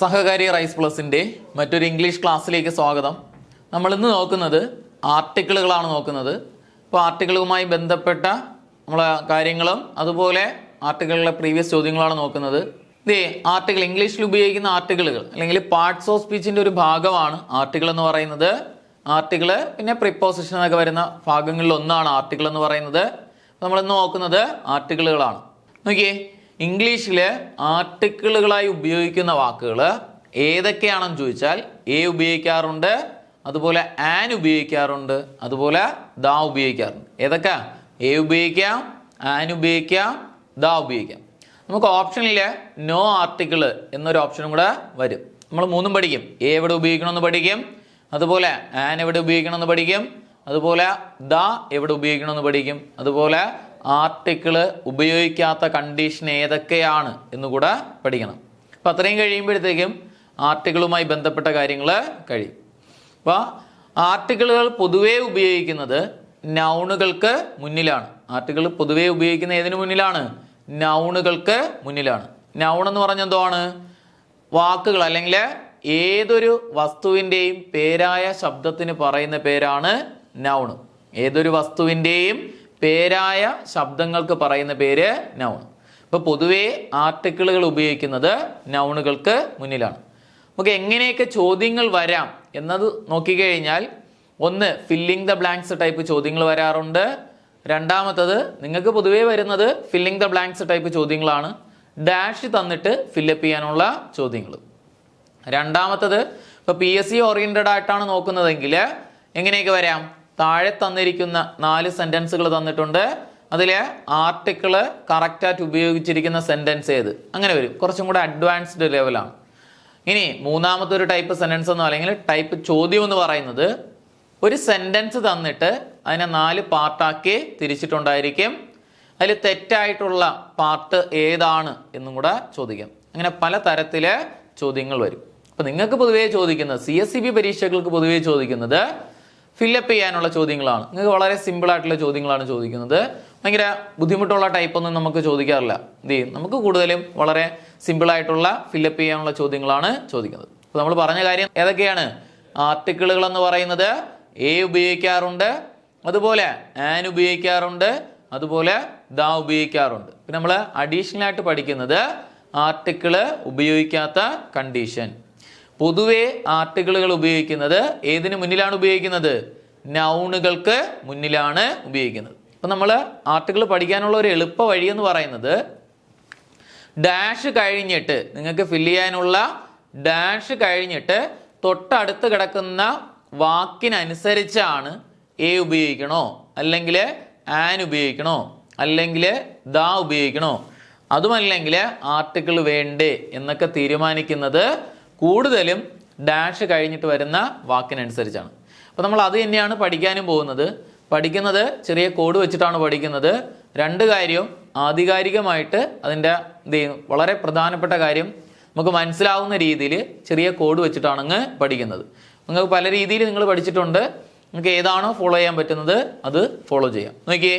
സഹകാരി rice പ്ലസിന്റെ മറ്റൊരു English ക്ലാസ്സിലേക്ക് സ്വാഗതം. നമ്മൾ ഇന്ന് നോക്കുന്നത് ആർട്ടിക്കിളുകളാണ് നോക്കുന്നത്. അപ്പോൾ ആർട്ടിക്കിളുമായി ബന്ധപ്പെട്ട നമ്മളെ കാര്യങ്ങളും അതുപോലെ ആർട്ടിക്കിളിലെ പ്രീവിയസ് ചോദ്യങ്ങളാണ് നോക്കുന്നത്. ഇതേ ആർട്ടിക്കിൾ ഇംഗ്ലീഷിൽ ഉപയോഗിക്കുന്ന ആർട്ടിക്കിളുകൾ അല്ലെങ്കിൽ പാർട്സ് ഓഫ് സ്പീച്ചിന്റെ ഒരു ഭാഗമാണ് ആർട്ടിക്കിൾ എന്ന് പറയുന്നത്. ആർട്ടിക്കിൾ പിന്നെ പ്രിപ്പോസിഷൻ എന്നൊക്കെ വരുന്ന ഭാഗങ്ങളിൽ ഒന്നാണ് ആർട്ടിക്കിൾ എന്ന് പറയുന്നത്. നമ്മൾ ഇന്ന് നോക്കുന്നത് ആർട്ടിക്കിളുകളാണ് നോക്കിയേ ഇംഗ്ലീഷിൽ ആർട്ടിക്കിളുകളായി ഉപയോഗിക്കുന്ന വാക്കുകൾ ഏതൊക്കെയാണെന്ന് ചോദിച്ചാൽ എ ഉപയോഗിക്കാറുണ്ട് അതുപോലെ ആൻ ഉപയോഗിക്കാറുണ്ട് അതുപോലെ ദാ ഉപയോഗിക്കാറുണ്ട്. ഏതൊക്കെ? എ ഉപയോഗിക്കാം ആൻ ഉപയോഗിക്കാം ദാ ഉപയോഗിക്കാം. നമുക്ക് ഓപ്ഷനിൽ നോ ആർട്ടിക്കിൾ എന്നൊരു ഓപ്ഷനും കൂടെ വരും. നമ്മൾ മൂന്നും പഠിക്കും. എ എവിടെ ഉപയോഗിക്കണമെന്ന് പഠിക്കും അതുപോലെ ആൻ എവിടെ ഉപയോഗിക്കണമെന്ന് പഠിക്കും അതുപോലെ ദ എവിടെ ഉപയോഗിക്കണമെന്ന് പഠിക്കും അതുപോലെ ആർട്ടിക്കിൾ ഉപയോഗിക്കാത്ത കണ്ടീഷൻ ഏതൊക്കെയാണ് എന്നുകൂടെ പഠിക്കണം. അപ്പം അത്രയും കഴിയുമ്പോഴത്തേക്കും ആർട്ടിക്കിളുമായി ബന്ധപ്പെട്ട കാര്യങ്ങൾ കഴിയും. അപ്പോൾ ആർട്ടിക്കിളുകൾ പൊതുവേ ഉപയോഗിക്കുന്നത് നൗണുകൾക്ക് മുന്നിലാണ്. ആർട്ടിക്കിൾ പൊതുവേ ഉപയോഗിക്കുന്ന ഏതിനു മുന്നിലാണ്? നൗണുകൾക്ക് മുന്നിലാണ്. നൗൺ എന്ന് പറഞ്ഞ എന്തുവാണ്? വാക്കുകൾ അല്ലെങ്കിൽ ഏതൊരു വസ്തുവിന്റെയും പേരായ ശബ്ദത്തിന് പറയുന്ന പേരാണ് നൗണ് ഏതൊരു വസ്തുവിന്റെയും പേരായ ശബ്ദങ്ങൾക്ക് പറയുന്ന പേര് നൗൺ ഇപ്പൊ പൊതുവേ ആർട്ടിക്കിളുകൾ ഉപയോഗിക്കുന്നത് നൗണുകൾക്ക് മുന്നിലാണ്. നമുക്ക് എങ്ങനെയൊക്കെ ചോദ്യങ്ങൾ വരാം എന്നത് നോക്കിക്കഴിഞ്ഞാൽ ഒന്ന് ഫില്ലിംഗ് ദ ബ്ലാങ്ക്സ് ടൈപ്പ് ചോദ്യങ്ങൾ വരാറുണ്ട്. രണ്ടാമത്തത് നിങ്ങൾക്ക് പൊതുവേ വരുന്നത് ഫില്ലിംഗ് ദ ബ്ലാങ്ക്സ് ടൈപ്പ് ചോദ്യങ്ങളാണ്. ഡാഷ് തന്നിട്ട് ഫില്ലപ്പ് ചെയ്യാനുള്ള ചോദ്യങ്ങൾ. രണ്ടാമത്തത് ഇപ്പൊ പി എസ് സി ഓറിയന്റഡ് ആയിട്ടാണ് നോക്കുന്നതെങ്കിൽ എങ്ങനെയൊക്കെ വരാം? താഴെ തന്നിരിക്കുന്ന നാല് സെന്റൻസുകൾ തന്നിട്ടുണ്ട്. അതിൽ ആർട്ടിക്കിൾ കറക്റ്റായിട്ട് ഉപയോഗിച്ചിരിക്കുന്ന സെന്റൻസ് ഏത്? അങ്ങനെ വരും. കുറച്ചും കൂടെ അഡ്വാൻസ്ഡ് ലെവലാണ് ഇനി മൂന്നാമത്തെ ഒരു ടൈപ്പ് സെന്റൻസ് എന്നോ അല്ലെങ്കിൽ ടൈപ്പ് ചോദ്യം എന്ന് പറയുന്നത് ഒരു സെന്റൻസ് തന്നിട്ട് അതിനെ നാല് പാർട്ടാക്കി തിരിച്ചിട്ടുണ്ടായിരിക്കും. അതിൽ തെറ്റായിട്ടുള്ള പാർട്ട് ഏതാണ് എന്നും കൂടെ ചോദിക്കാം. അങ്ങനെ പല തരത്തിൽ ചോദ്യങ്ങൾ വരും. അപ്പൊ നിങ്ങൾക്ക് പൊതുവേ ചോദിക്കുന്നത് സി എസ് സി ബി പരീക്ഷകൾക്ക് പൊതുവേ ചോദിക്കുന്നത് ഫില്ലപ്പ് ചെയ്യാനുള്ള ചോദ്യങ്ങളാണ്. നിങ്ങൾക്ക് വളരെ സിമ്പിൾ ആയിട്ടുള്ള ചോദ്യങ്ങളാണ് ചോദിക്കുന്നത്. ഭയങ്കര ബുദ്ധിമുട്ടുള്ള ടൈപ്പ് ഒന്നും നമുക്ക് ചോദിക്കാറില്ല. എന്ത് ചെയ്യും? നമുക്ക് കൂടുതലും വളരെ സിമ്പിൾ ആയിട്ടുള്ള ഫില്ലപ്പ് ചെയ്യാനുള്ള ചോദ്യങ്ങളാണ് ചോദിക്കുന്നത്. അപ്പോൾ നമ്മൾ പറഞ്ഞ കാര്യം ഏതൊക്കെയാണ്? ആർട്ടിക്കിളുകൾ എന്ന് പറയുന്നത് എ ഉപയോഗിക്കാറുണ്ട് അതുപോലെ ആൻ ഉപയോഗിക്കാറുണ്ട് അതുപോലെ ദ ഉപയോഗിക്കാറുണ്ട്. പിന്നെ നമ്മൾ അഡീഷണൽ ആയിട്ട് പഠിക്കുന്നത് ആർട്ടിക്കിൾ ഉപയോഗിക്കാത്ത കണ്ടീഷൻ പൊതുവെ ആർട്ടിക്കിളുകൾ ഉപയോഗിക്കുന്നത് ഏതിനു മുന്നിലാണ് ഉപയോഗിക്കുന്നത്? നൗണുകൾക്ക് മുന്നിലാണ് ഉപയോഗിക്കുന്നത്. അപ്പം നമ്മൾ ആർട്ടിക്കിൾ പഠിക്കാനുള്ള ഒരു എളുപ്പ വഴി എന്ന് പറയുന്നത് ഡാഷ് കഴിഞ്ഞിട്ട് നിങ്ങൾക്ക് ഫില്ല് ചെയ്യാനുള്ള ഡാഷ് കഴിഞ്ഞിട്ട് തൊട്ടടുത്ത് കിടക്കുന്ന വാക്കിനനുസരിച്ചാണ് എ ഉപയോഗിക്കണോ? അല്ലെങ്കിൽ ആൻ ഉപയോഗിക്കണോ? അല്ലെങ്കിൽ ദ ഉപയോഗിക്കണോ? അതുമല്ലെങ്കിൽ ആർട്ടിക്കിൾ വേണ്ടേ എന്നൊക്കെ തീരുമാനിക്കുന്നത് കൂടുതലും ഡാഷ് കഴിഞ്ഞിട്ട് വരുന്ന വാക്കിനനുസരിച്ചാണ്. അപ്പോൾ നമ്മൾ അത് തന്നെയാണ് പഠിക്കാനും പോകുന്നത്. പഠിക്കുന്നത് ചെറിയ കോഡ് വെച്ചിട്ടാണ് പഠിക്കുന്നത്. രണ്ട് കാര്യവും ആധികാരികമായിട്ട് അതിന്റെ എന്ത് വളരെ പ്രധാനപ്പെട്ട കാര്യം നമുക്ക് മനസ്സിലാവുന്ന രീതിയിൽ ചെറിയ കോഡ് വെച്ചിട്ടാണ് അങ്ങ് പഠിക്കുന്നത്. നിങ്ങൾക്ക് പല രീതിയിൽ നിങ്ങൾ പഠിച്ചിട്ടുണ്ട്. നിങ്ങൾക്ക് ഏതാണോ ഫോളോ ചെയ്യാൻ പറ്റുന്നത് അത് ഫോളോ ചെയ്യാം. നോക്കിയേ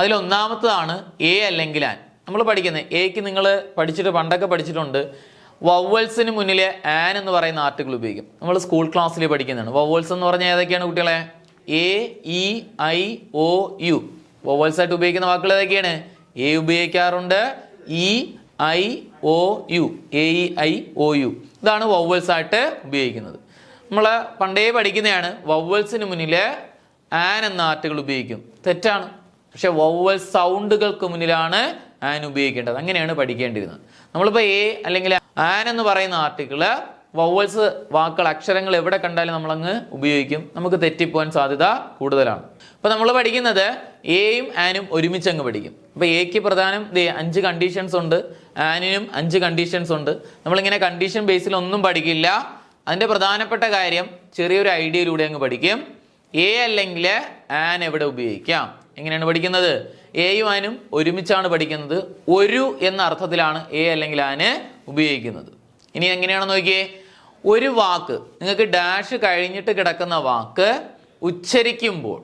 അതിൽ ഒന്നാമത്തതാണ് എ അല്ലെങ്കിൽ ആൻ നമ്മൾ പഠിക്കുന്നത് എക്ക് നിങ്ങൾ പഠിച്ചിട്ട് പണ്ടൊക്കെ പഠിച്ചിട്ടുണ്ട്. വവ്വൽസിന് മുന്നിലെ ആൻ എന്ന് പറയുന്ന ആർട്ടിക്കിൾ ഉപയോഗിക്കും. നമ്മൾ സ്കൂൾ ക്ലാസ്സിൽ പഠിക്കുന്നതാണ്. വവ്വൽസ് എന്ന് പറഞ്ഞാൽ ഏതൊക്കെയാണ് കുട്ടികളെ? A E I O U. Vowels ആയിട്ട് ഉപയോഗിക്കുന്ന വാക്കുകൾ ഏതൊക്കെയാണ്? എ ഉപയോഗിക്കാറുണ്ട്. E I O U. A E I O U. ഇതാണ് വവ്വൽസ് ആയിട്ട് ഉപയോഗിക്കുന്നത്. നമ്മൾ പണ്ടേ പഠിക്കുന്നതാണ് വവ്വൽസിന് മുന്നിലെ ആൻ എന്ന ആർട്ടിക്കിൾ ഉപയോഗിക്കും. തെറ്റാണ്. പക്ഷെ വവ്വൽ സൗണ്ടുകൾക്ക് മുന്നിലാണ് ആൻ ഉപയോഗിക്കേണ്ടത്. അങ്ങനെയാണ് പഠിക്കേണ്ടിരുന്നത് നമ്മളിപ്പോൾ എ അല്ലെങ്കിൽ ആൻ എന്ന് പറയുന്ന ആർട്ടിക്കിൾ വവൽസ് വാക്കുകൾ അക്ഷരങ്ങൾ എവിടെ കണ്ടാലും നമ്മൾ അങ്ങ് ഉപയോഗിക്കും. നമുക്ക് തെറ്റിപ്പോവാൻ സാധ്യത കൂടുതലാണ്. അപ്പൊ നമ്മൾ പഠിക്കുന്നത് എയും ആനും ഒരുമിച്ച് അങ്ങ് പഠിക്കും. അപ്പൊ എക്ക് പ്രധാനം അഞ്ച് കണ്ടീഷൻസ് ഉണ്ട്. ആനിനും അഞ്ച് കണ്ടീഷൻസ് ഉണ്ട്. നമ്മളിങ്ങനെ കണ്ടീഷൻ ബേസിൽ ഒന്നും പഠിക്കില്ല. അതിന്റെ പ്രധാനപ്പെട്ട കാര്യം ചെറിയൊരു ഐഡിയയിലൂടെ അങ്ങ് പഠിക്കും. എ അല്ലെങ്കിൽ ആൻ എവിടെ ഉപയോഗിക്കാം? എങ്ങനെയാണ് പഠിക്കുന്നത്? എയും ആനും ഒരുമിച്ചാണ് പഠിക്കുന്നത്. ഒരു എന്ന അർത്ഥത്തിലാണ് എ അല്ലെങ്കിൽ ആന് ഉപയോഗിക്കുന്നത്. ഇനി എങ്ങനെയാണെന്ന് നോക്കിയേ? ഒരു വാക്ക് നിങ്ങൾക്ക് ഡാഷ് കഴിഞ്ഞിട്ട് കിടക്കുന്ന വാക്ക് ഉച്ചരിക്കുമ്പോൾ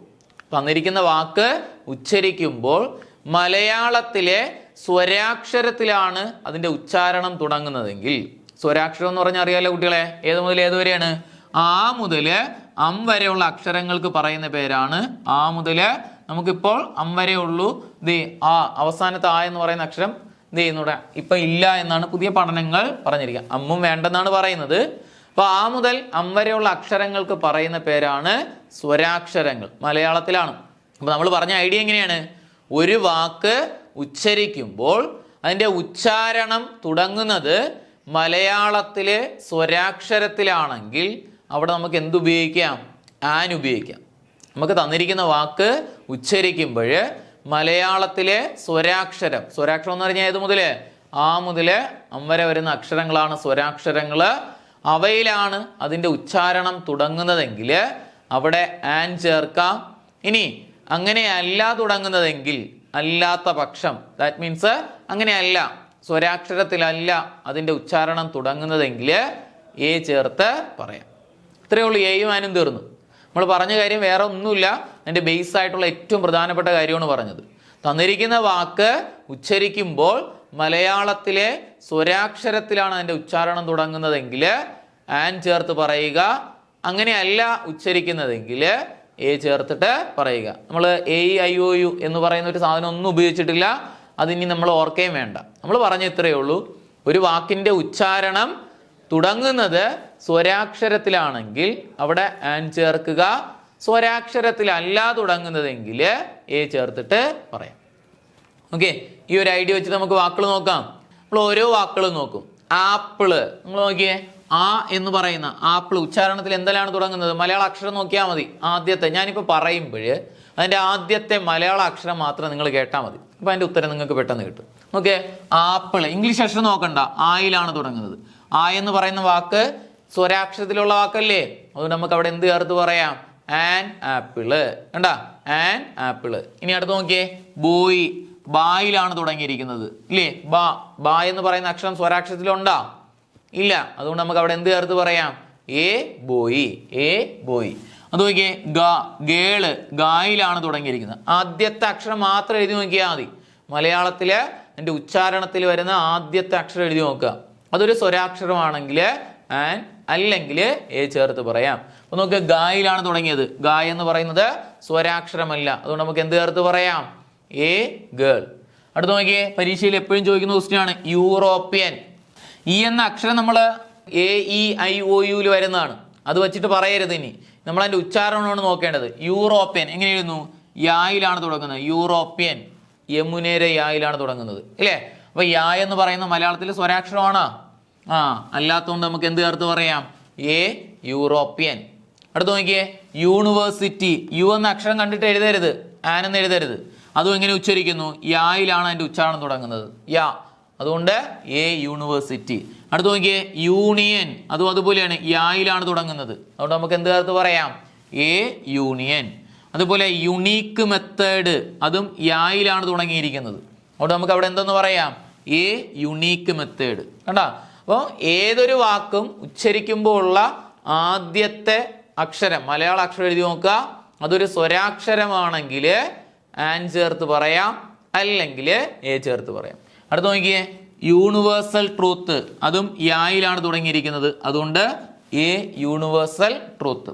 തന്നിരിക്കുന്ന വാക്ക് ഉച്ചരിക്കുമ്പോൾ മലയാളത്തിലെ സ്വരാക്ഷരത്തിലാണ് അതിന്റെ ഉച്ചാരണം തുടങ്ങുന്നതെങ്കിൽ. സ്വരാക്ഷരം എന്ന് പറഞ്ഞാൽ അറിയാലോ കുട്ടികളെ? ഏത് മുതൽ ഏത് വരെയാണ്? ആ മുതൽ അം വരെയുള്ള അക്ഷരങ്ങൾക്ക് പറയുന്ന പേരാണ് ആ മുതൽ. നമുക്കിപ്പോൾ അം വരെ ദേ ആ അവസാനത്തെ ആ എന്ന് പറയുന്ന അക്ഷരം എന്ത് ചെയ്യുന്നൂടെ ഇപ്പം ഇല്ല എന്നാണ് പുതിയ പഠനങ്ങൾ പറഞ്ഞിരിക്കുക അമ്മും വേണ്ടെന്നാണ് പറയുന്നത്. അപ്പോൾ ആ മുതൽ അം വരെയുള്ള അക്ഷരങ്ങൾക്ക് പറയുന്ന പേരാണ് സ്വരാക്ഷരങ്ങൾ. മലയാളത്തിലാണ്. അപ്പോൾ നമ്മൾ പറഞ്ഞ ഐഡിയ എങ്ങനെയാണ്? ഒരു വാക്ക് ഉച്ചരിക്കുമ്പോൾ അതിന്റെ ഉച്ചാരണം തുടങ്ങുന്നത് മലയാളത്തിലെ സ്വരാക്ഷരത്തിലാണെങ്കിൽ അവിടെ നമുക്ക് എന്തുപയോഗിക്കാം? ആൻ ഉപയോഗിക്കാം നമുക്ക് തന്നിരിക്കുന്ന വാക്ക് ഉച്ചരിക്കുമ്പോൾ മലയാളത്തിലെ സ്വരാക്ഷരം. സ്വരാക്ഷരം എന്ന് പറഞ്ഞാൽ ഏത് മുതൽ ആ മുതൽ അം വരെ വരുന്ന അക്ഷരങ്ങളാണ് സ്വരാക്ഷരങ്ങൾ അവയിലാണ് അതിന്റെ ഉച്ചാരണം തുടങ്ങുന്നതെങ്കിൽ അവിടെ ആൻ ചേർക്കാം. ഇനി അങ്ങനെയല്ല തുടങ്ങുന്നതെങ്കിൽ അല്ലാത്ത പക്ഷം ദാറ്റ് മീൻസ് അങ്ങനെയല്ല സ്വരാക്ഷരത്തിലല്ല അതിന്റെ ഉച്ചാരണം തുടങ്ങുന്നതെങ്കിൽ എ ചേർത്ത് പറയാം. ഇത്രയേ ഉള്ളൂ എയും ആനും തീർന്നു. നമ്മൾ പറഞ്ഞ കാര്യം വേറെ ഒന്നുമില്ല. അതിന്റെ ബേസ് ആയിട്ടുള്ള ഏറ്റവും പ്രധാനപ്പെട്ട കാര്യമാണ് പറഞ്ഞത്. തന്നിരിക്കുന്ന വാക്ക് ഉച്ചരിക്കുമ്പോൾ മലയാളത്തിലെ സ്വരാക്ഷരത്തിലാണ് അതിന്റെ ഉച്ചാരണം തുടങ്ങുന്നതെങ്കിൽ ആൻ ചേർത്ത് പറയുക. അങ്ങനെയല്ല ഉച്ചരിക്കുന്നതെങ്കിൽ എ ചേർത്തിട്ട് പറയുക. നമ്മൾ എ ഐ ഒ യു എന്ന് പറയുന്ന ഒരു സാധനം ഒന്നും ഉപയോഗിച്ചിട്ടില്ല. അതിനി നമ്മൾ ഓർക്കുകയും വേണ്ട. നമ്മൾ പറഞ്ഞ ഇത്രയേ ഉള്ളൂ. ഒരു വാക്കിന്റെ ഉച്ചാരണം തുടങ്ങുന്നത് സ്വരാക്ഷരത്തിലാണെങ്കിൽ അവിടെ ആൻ ചേർക്കുക. സ്വരാക്ഷരത്തിലല്ല തുടങ്ങുന്നതെങ്കിൽ എ ചേർത്തിട്ട് പറയാം. ഓക്കെ ഈ ഒരു ഐഡിയ വെച്ച് നമുക്ക് വാക്കുകൾ നോക്കാം. നമ്മൾ ഓരോ വാക്കുകളും നോക്കും. ആപ്പിൾ. നിങ്ങൾ നോക്കിയേ? ആ എന്ന് പറയുന്ന ആപ്പിൾ ഉച്ചാരണത്തിൽ എന്തെല്ലാം തുടങ്ങുന്നത്? മലയാള അക്ഷരം നോക്കിയാൽ മതി. ആദ്യത്തെ ഞാനിപ്പോൾ പറയുമ്പോൾ അതിന്റെ ആദ്യത്തെ മലയാള അക്ഷരം മാത്രം നിങ്ങൾ കേട്ടാൽ മതി. അപ്പോൾ അതിന്റെ ഉത്തരം നിങ്ങൾക്ക് പെട്ടെന്ന് കിട്ടും. ഓക്കെ ആപ്പിൾ ഇംഗ്ലീഷ് അക്ഷരം നോക്കണ്ട. ആയിലാണ് തുടങ്ങുന്നത്. ആ എന്ന് പറയുന്ന വാക്ക് സ്വരാക്ഷരത്തിലുള്ള വാക്കല്ലേ? അതുകൊണ്ട് നമുക്ക് അവിടെ എന്ത് ചേർത്ത് പറയാം? An apple. കണ്ടാ? An apple. ഇനി അടുത്ത് നോക്കിയേ. ബോയ്. ബായിലാണ് തുടങ്ങിയിരിക്കുന്നത്. ഇല്ലേ? ബാ. ബാ എന്ന് പറയുന്ന അക്ഷരം സ്വരാക്ഷരത്തിലുണ്ടോ? ഇല്ല. അതുകൊണ്ട് നമുക്ക് അവിടെ എന്ത് ചേർത്ത് പറയാം? A boy. A boy. അത് നോക്കിയേ. ഗ ഗേൾ ഗായിലാണ് തുടങ്ങിയിരിക്കുന്നത്. ആദ്യത്തെ അക്ഷരം മാത്രം എഴുതി നോക്കിയാൽ മതി. മലയാളത്തിലെ എന്റെ ഉച്ചാരണത്തിൽ വരുന്ന ആദ്യത്തെ അക്ഷരം എഴുതി നോക്കുക. അതൊരു സ്വരാക്ഷരമാണെങ്കിൽ ആൻ അല്ലെങ്കിൽ എ ചേർത്ത് പറയാം. അപ്പൊ നമുക്ക് ഗായിലാണ് തുടങ്ങിയത്. ഗായ് എന്ന് പറയുന്നത് സ്വരാക്ഷരമല്ല. അതുകൊണ്ട് നമുക്ക് എന്ത് ചേർത്ത് പറയാം? എ ഗേൾ അടുത്ത് നോക്കിയേ പരീക്ഷയിൽ എപ്പോഴും ചോദിക്കുന്ന ക്വസ്റ്റ്യൻ ആണ് യൂറോപ്യൻ ഈ എന്ന അക്ഷരം നമ്മൾ എ ഇ ഐ ഒ യുയിൽ വരുന്നതാണ്. അത് വെച്ചിട്ട് പറയരുത് ഇനി. നമ്മൾ അതിന്റെ ഉച്ചാരണമാണ് നോക്കേണ്ടത്. യൂറോപ്യൻ എങ്ങനെ എഴുതുന്നു? യായിലാണ് തുടങ്ങുന്നത്. യൂറോപ്യൻ യമുനേര യായിലാണ് തുടങ്ങുന്നത്. ഇല്ലേ? അപ്പൊ യാ എന്ന് പറയുന്ന മലയാളത്തിൽ സ്വരാക്ഷരമാണ്. ആ അല്ലാത്തതുകൊണ്ട് നമുക്ക് എന്ത് ചേർത്ത് പറയാം? എ യൂറോപ്യൻ അടുത്ത് നോക്കിയേ. യൂണിവേഴ്സിറ്റി യു എന്ന അക്ഷരം കണ്ടിട്ട് എഴുതരുത്. ആൻ എന്ന് എഴുതരുത്. അതും എങ്ങനെ ഉച്ചരിക്കുന്നു? യായിലാണ് അതിന്റെ ഉച്ചാരണം തുടങ്ങുന്നത്. യാ. അതുകൊണ്ട് എ യൂണിവേഴ്സിറ്റി അടുത്ത് നോക്കിയേ. യൂണിയൻ അതും അതുപോലെയാണ് യായിലാണ് തുടങ്ങുന്നത്. അതുകൊണ്ട് നമുക്ക് എന്ത് ചേർത്ത് പറയാം? എ യൂണിയൻ അതുപോലെ യുണീക്ക് മെത്തേഡ് അതും യായിലാണ് തുടങ്ങിയിരിക്കുന്നത്. അതുകൊണ്ട് നമുക്ക് അവിടെ എന്തെന്ന് പറയാം? എ യുണീക്ക് മെത്തേഡ് കണ്ടാ? അപ്പോൾ ഏതൊരു വാക്കും ഉച്ചരിക്കുമ്പോൾ ഉള്ള ആദ്യത്തെ അക്ഷരം മലയാള അക്ഷരം എഴുതി നോക്കുക. അതൊരു സ്വരാക്ഷരമാണെങ്കിൽ ആൻ ചേർത്ത് പറയാം അല്ലെങ്കിൽ എ ചേർത്ത് പറയാം. അടുത്ത് നോക്കിയേ യൂണിവേഴ്സൽ ട്രൂത്ത്. അതും യായിലാണ് തുടങ്ങിയിരിക്കുന്നത്. അതുകൊണ്ട് എ യൂണിവേഴ്സൽ ട്രൂത്ത്.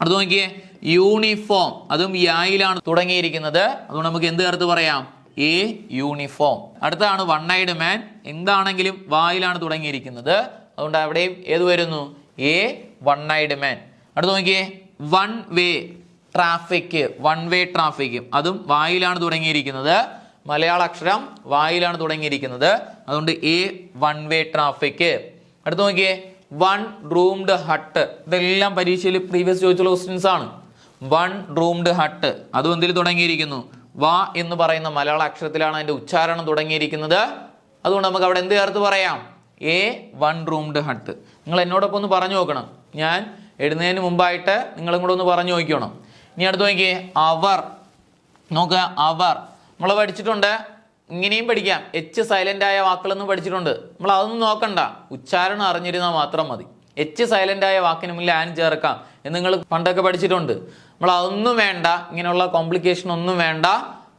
അടുത്ത് നോക്കിയേ യൂണിഫോം. അതും യായിലാണ് തുടങ്ങിയിരിക്കുന്നത്. അതുകൊണ്ട് നമുക്ക് എന്ത് ചേർത്ത് പറയാം? എ യൂണിഫോം അടുത്താണ് വൺ ഐഡ് മാൻ എന്താണെങ്കിലും വായിലാണ് തുടങ്ങിയിരിക്കുന്നത്. അതുകൊണ്ട് അവിടെയും ഏത് വരുന്നു? എ വൺ ഐഡ് മാൻ അടുത്ത് നോക്കിയേ. One way traffic one way traffic അതും വായിലാണ് തുടങ്ങിയിരിക്കുന്നത്. മലയാള അക്ഷരം വായിലാണ് തുടങ്ങിയിരിക്കുന്നത്. അതുകൊണ്ട് എ വൺ വേ ട്രാഫിക് അടുത്ത് നോക്കിയേ. വൺ റൂംഡ് ഹട്ട് ഇതെല്ലാം പരീക്ഷയിൽ പ്രീവിയസ് ചോദിച്ചുള്ള ക്വസ്റ്റ്യൻസ് ആണ്. വൺ റൂംഡ് ഹട്ട് അതും എന്തിൽ തുടങ്ങിയിരിക്കുന്നു? വാ എന്ന് പറയുന്ന മലയാള അക്ഷരത്തിലാണ് അതിന്റെ ഉച്ചാരണം തുടങ്ങിയിരിക്കുന്നത്. അതുകൊണ്ട് നമുക്ക് അവിടെ എന്ത് ചേർത്ത് പറയാം? എ വൺ റൂംഡ് ഹട്ട് നിങ്ങൾ എന്നോടൊപ്പം ഒന്ന് പറഞ്ഞു നോക്കണം. ഞാൻ എഴുന്നതിന് മുമ്പായിട്ട് നിങ്ങളും കൂടെ ഒന്ന് പറഞ്ഞു നോക്കണം ഇനി അടുത്ത് നോക്കിയേ അവർ. നോക്കുക അവർ. നമ്മൾ പഠിച്ചിട്ടുണ്ട്. ഇങ്ങനെയും പഠിക്കാം. എച്ച് സൈലന്റ് ആയ വാക്കുകളൊന്നും പഠിച്ചിട്ടുണ്ട്. നമ്മൾ അതൊന്നും നോക്കണ്ട. ഉച്ചാരണം അറിഞ്ഞിരുന്നാൽ മാത്രം മതി. എച്ച് സൈലന്റ് ആയ വാക്കിന് മുന്നിൽ ആൻ ചേർക്കാം എന്ന് നിങ്ങൾ പണ്ടൊക്കെ പഠിച്ചിട്ടുണ്ട്. നമ്മൾ അതൊന്നും വേണ്ട ഇങ്ങനെയുള്ള കോംപ്ലിക്കേഷൻ ഒന്നും വേണ്ട.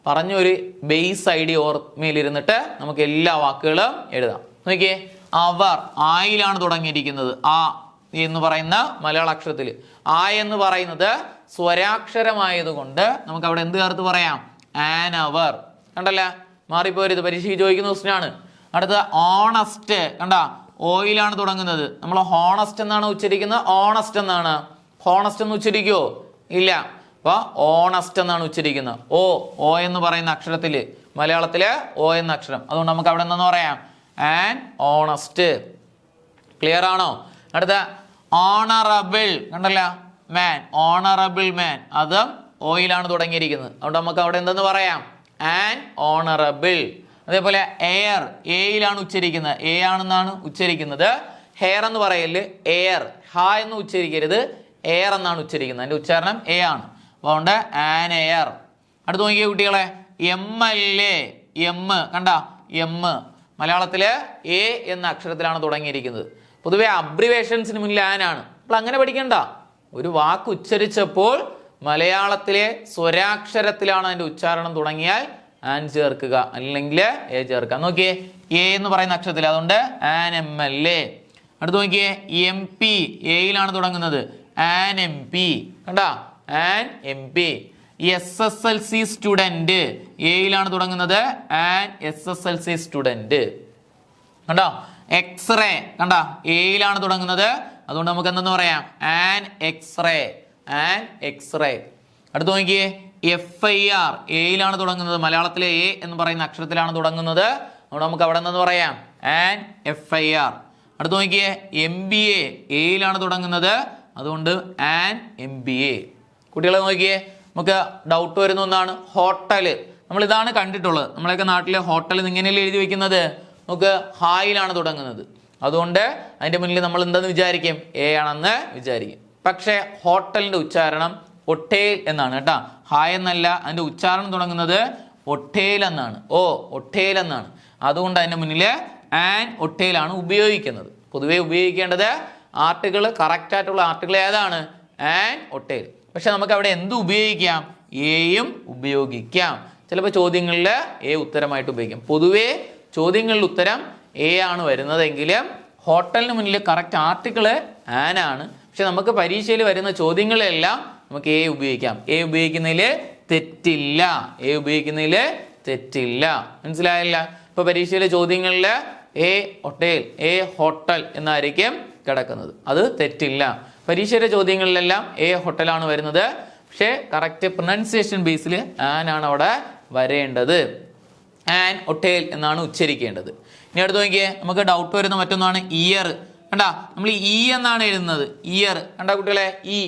പറഞ്ഞൊരു ബേസ് ഐഡിയ ഓർമ്മയിലിരുന്നിട്ട് നമുക്ക് എല്ലാ വാക്കുകളും എഴുതാം. നോക്കിയേ അവർ ആയിലാണ് തുടങ്ങിയിരിക്കുന്നത്. ആ എന്ന് പറയുന്ന മലയാള അക്ഷരത്തിൽ ആ എന്ന് പറയുന്നത് സ്വരാക്ഷരമായതുകൊണ്ട് നമുക്ക് അവിടെ എന്ത് ചേർത്ത് പറയാം? ആൻ അവർ കണ്ടല്ല? മാറിപ്പോരുത് പരീക്ഷയ്ക്ക് ചോദിക്കുന്ന ക്വസ്റ്റിനാണ് അടുത്ത ഓണസ്റ്റ് കണ്ട? ഓയിലാണ് തുടങ്ങുന്നത്. നമ്മൾ ഹോണസ്റ്റ് എന്നാണ് ഉച്ചരിക്കുന്നത്. ഓണസ്റ്റ് എന്നാണ്. ഹോണസ്റ്റ് എന്ന് ഉച്ചരിക്കുവോ? ഇല്ല. അപ്പോൾ ഓണസ്റ്റ് എന്നാണ് ഉച്ചരിക്കുന്നത്. ഓ ഓ എന്ന് പറയുന്ന അക്ഷരത്തിൽ മലയാളത്തിൽ ഓ എന്ന അക്ഷരം. അതുകൊണ്ട് നമുക്ക് അവിടെ നിന്ന് പറയാം. ആൻ ഓണസ്റ്റ് ക്ലിയർ ആണോ? അടുത്ത ഓണറബിൾ കണ്ടല്ല? മാൻ ഓണറബിൾ മാൻ അതും ഓയിലാണ് തുടങ്ങിയിരിക്കുന്നത്. അതുകൊണ്ട് നമുക്ക് അവിടെ എന്തെന്ന് പറയാം? ആൻ ഓണറബിൾ അതേപോലെ എയർ എയിലാണ് ഉച്ചരിക്കുന്നത്. എ ആണെന്നാണ് ഉച്ചരിക്കുന്നത്. ഹെയർ എന്ന് പറയൽ എയർ ഹ എന്ന് ഉച്ചരിക്കരുത്. എയർ എന്നാണ് ഉച്ചരിക്കുന്നത്. അതിന്റെ ഉച്ചാരണം എ ആണ്. അതുകൊണ്ട് ആൻ എയർ അടുത്ത് നോക്കിയ കുട്ടികളെ. എം എൽ എ എം കണ്ട? എം മലയാളത്തിൽ എ എന്ന അക്ഷരത്തിലാണ് തുടങ്ങിയിരിക്കുന്നത്. പൊതുവെ അബ്രിവേഷൻസിന് മുന്നിൽ ആനാണ് അപ്പോൾ അങ്ങനെ പഠിക്കണ്ട. ഒരു വാക്ക് ഉച്ചരിച്ചപ്പോൾ മലയാളത്തിലെ സ്വരാക്ഷരത്തിലാണ് അതിന്റെ ഉച്ചാരണം തുടങ്ങിയാൽ ആൻ ചേർക്കുക. അല്ലെങ്കിൽ എ ചേർക്കുക. നോക്കിയേ. എ എന്ന് പറയുന്ന അക്ഷരത്തിൽ. അതുകൊണ്ട് ആൻ എം എൽ എ അടുത്ത് നോക്കിയേ. എം പി എയിലാണ് തുടങ്ങുന്നത്. ആൻ എം പി കണ്ട? An M P S S L C student എയിലാണ് തുടങ്ങുന്നത്. An S S L C student കണ്ടോ? എക്സ്റേ കണ്ട? എയിലാണ് തുടങ്ങുന്നത്. അതുകൊണ്ട് നമുക്ക് എന്തെന്ന് പറയാം? ആൻ എക്സ്റേ ആൻ എക്സ്റേ അടുത്ത് നോക്കിയേ. എഫ് ഐ ആർ എയിലാണ് തുടങ്ങുന്നത്. മലയാളത്തിലെ എ എന്ന് പറയുന്ന അക്ഷരത്തിലാണ് തുടങ്ങുന്നത്. അതുകൊണ്ട് നമുക്ക് അവിടെ നിന്ന് പറയാം? ആൻ എഫ് ഐ ആർ അടുത്ത് നോക്കിയേ. എം ബി എയിലാണ് തുടങ്ങുന്നത്. അതുകൊണ്ട് ആൻ എം ബി എ കുട്ടികളെ നോക്കിയേ നമുക്ക് ഡൗട്ട് വരുന്ന ഒന്നാണ് ഹോട്ടൽ നമ്മൾ ഇതാണ് കണ്ടിട്ടുള്ളത്. നമ്മളെയൊക്കെ നാട്ടിലെ ഹോട്ടൽ ഇങ്ങനെയല്ലേ എഴുതി വെക്കുന്നത്? നമുക്ക് ഹായിലാണ് തുടങ്ങുന്നത്. അതുകൊണ്ട് അതിന്റെ മുന്നിൽ നമ്മൾ എന്തെന്ന് വിചാരിക്കും? എ ആണെന്ന് വിചാരിക്കും. പക്ഷേ ഹോട്ടലിന്റെ ഉച്ചാരണം ഒട്ടേൽ എന്നാണ് കേട്ടാ. ഹായ് എന്നല്ല അതിന്റെ ഉച്ചാരണം തുടങ്ങുന്നത് ഒട്ടേൽ എന്നാണ്. ഓ ഒട്ടേൽ എന്നാണ്. അതുകൊണ്ട് അതിന്റെ മുന്നിൽ ആൻ ഒട്ടേലാണ് ഉപയോഗിക്കുന്നത്. പൊതുവേ ഉപയോഗിക്കേണ്ടത് ആർട്ടുകൾ കറക്റ്റായിട്ടുള്ള ആർട്ടുകൾ ഏതാണ്? And hotel. പക്ഷെ നമുക്ക് അവിടെ എന്ത് ഉപയോഗിക്കാം? എയും ഉപയോഗിക്കാം. ചിലപ്പോൾ ചോദ്യങ്ങളിൽ എ ഉത്തരമായിട്ട് ഉപയോഗിക്കാം. പൊതുവേ ചോദ്യങ്ങളിൽ ഉത്തരം എ ആണ് വരുന്നതെങ്കിലും ഹോട്ടലിന് മുന്നിൽ കറക്റ്റ് ആർട്ടിക്കിൾ ആൻ ആണ്. പക്ഷെ നമുക്ക് പരീക്ഷയിൽ വരുന്ന ചോദ്യങ്ങളെല്ലാം നമുക്ക് എ ഉപയോഗിക്കാം. എ ഉപയോഗിക്കുന്നതിൽ തെറ്റില്ല. എ ഉപയോഗിക്കുന്നതിൽ തെറ്റില്ല. മനസ്സിലായില്ല? ഇപ്പൊ പരീക്ഷയിലെ ചോദ്യങ്ങളിൽ എ ഹോട്ടൽ എ ഹോട്ടൽ എന്നായിരിക്കും കിടക്കുന്നത്. അത് തെറ്റില്ല. പരീക്ഷയുടെ ചോദ്യങ്ങളിലെല്ലാം എ ഹോട്ടലാണ് വരുന്നത്. പക്ഷേ കറക്റ്റ് പ്രൊണൗൺസിയേഷൻ ബേസിൽ ആൻ ആണ് അവിടെ വരേണ്ടത്. ആൻ ഒട്ടേൽ എന്നാണ് ഉച്ചരിക്കേണ്ടത്. ഇനി അടുത്ത് നോക്കിയേ നമുക്ക് ഡൗട്ട് വരുന്ന മറ്റൊന്നാണ് ഇയർ കണ്ടാ നമ്മൾ ഇ എന്നാണ് എഴുതുന്നത്. ഇയർ കണ്ട കുട്ടികളെ ഇ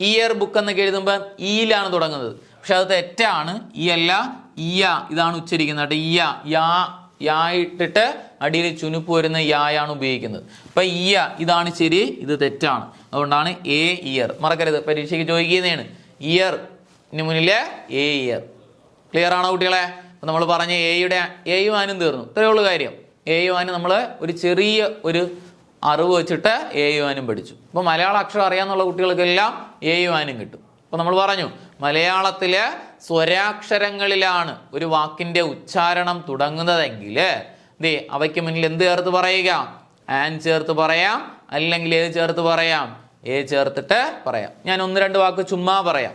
ഇയർ ബുക്ക് എന്നൊക്കെ എഴുതുമ്പോൾ ഇയിലാണ് തുടങ്ങുന്നത്. പക്ഷെ അത് തെറ്റാണ്. ഇ അല്ല ഇയ ഇതാണ് ഉച്ചരിക്കുന്നത്. കേട്ടോ ഇയ യാ. യാ ഇട്ടിട്ട് അടിയിൽ ചുനുപ്പ് വരുന്ന യായാണ് ഉപയോഗിക്കുന്നത്. അപ്പൊ ഇയ ഇതാണ് ശരി ഇത് തെറ്റാണ്. അതുകൊണ്ടാണ് എ ഇയർ മറക്കരുത്. പരീക്ഷയ്ക്ക് ചോദിക്കുന്നതാണ്. ഇയർ ഇനി മുന്നിലെ എ ഇയർ ക്ലിയർ ആണോ കുട്ടികളെ? നമ്മൾ പറഞ്ഞ എയുടെ എയും ആനും തീർന്നു. ഇത്രയേ ഉള്ളൂ കാര്യം. എയും ആനും നമ്മൾ ഒരു ചെറിയ ഒരു അറിവ് വെച്ചിട്ട് എയും ആനും പഠിച്ചു. അപ്പോൾ മലയാള അക്ഷരം അറിയാന്നുള്ള കുട്ടികൾക്കെല്ലാം എയും ആനും കിട്ടും. അപ്പോൾ നമ്മൾ പറഞ്ഞു മലയാളത്തിലെ സ്വരാക്ഷരങ്ങളിലാണ് ഒരു വാക്കിന്റെ ഉച്ചാരണം തുടങ്ങുന്നതെങ്കിൽ ദേ അവയ്ക്ക് മുന്നിൽ എന്ത് ചേർത്ത് പറയുക? ആൻ ചേർത്ത് പറയാം അല്ലെങ്കിൽ ഏത് ചേർത്ത് പറയാം? ഏ ചേർത്തിട്ട് പറയാം. ഞാൻ ഒന്ന് രണ്ട് വാക്ക് ചുമ്മാ പറയാം.